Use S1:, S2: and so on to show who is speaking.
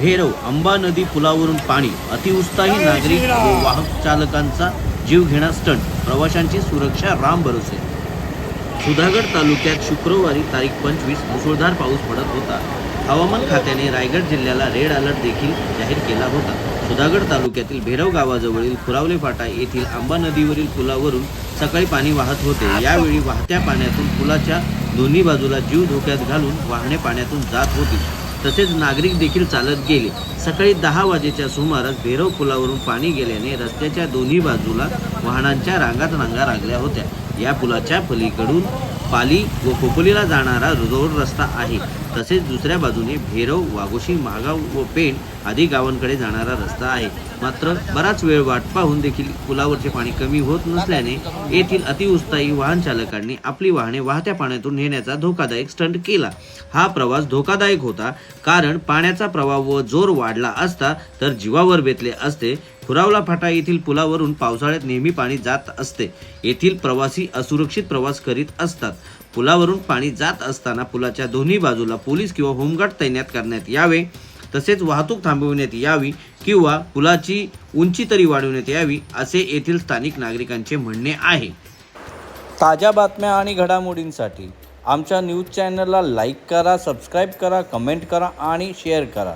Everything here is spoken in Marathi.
S1: भेरव अंबा नदी पुलावरून पाणी अतिउत्साही नागरिक व वाहक चालकांचा जीव घेणा स्टंट प्रवाशांची सुरक्षा राम भरोसे. सुधागड तालुक्यात शुक्रवारी तारीख पंचवीस मुसळधार पाऊस पडत होता. हवामान खात्याने रायगड जिल्ह्याला रेड अलर्ट देखील जाहीर केला होता. सुधागड तालुक्यातील भेरव गावाजवळील खुरावले फाटा येथील आंबा नदीवरील पुलावरून सकाळी पाणी वाहत होते. यावेळी वाहत्या पाण्यातून पुलाच्या दोन्ही बाजूला जीव धोक्यात घालून वाहने पाण्यातून जात होती. तसेच नागरिक देखील चालत गेले. सकाळी दहा वाजेच्या सुमारास भैरव पुलावरून पाणी गेल्याने रस्त्याच्या दोन्ही बाजूला वाहनांच्या रांगात रांगा लागल्या होत्या. या पुलाच्या पलीकडून पाली व खोपोलीला जाणारा रोड रस्ता आहे तसेच दुसऱ्या बाजूने भेरव वाघोशी महागाव व पेण आदी गावांकडे जाणारा रस्ता आहे. मात्र बराच वेळ वाट पाहून देखील पुलावरचे पाणी कमी होत नसल्याने येथील अतिउत्साही वाहन चालकांनी आपली वाहने वाहत्या पाण्यातून नेण्याचा धोकादायक स्टंट केला. हा प्रवास धोकादायक होता कारण पाण्याचा प्रवाह व जोर वाढला असता तर जीवावर बेतले असते. खुरावला फाटा येथील पुलावरून पावसाळ्यात नेहमी पाणी जात असते. येथील प्रवासी असुरक्षित प्रवास करीत असतात. पुलावरून पाणी जात असताना पुलाच्या दोन्ही बाजूला पोलीस किंवा होमगार्ड तैनात करण्यात यावे. तसेच वाहतूक थांबविण्यात यावी किंवा पुलाची उंची तरी वाढवण्यात यावी असे येथील स्थानिक नागरिकांचे म्हणणे आहे.
S2: ताज्या बातम्या आणि घडामोडींसाठी आमच्या न्यूज चॅनलला लाईक करा सबस्क्राईब करा कमेंट करा आणि शेअर करा.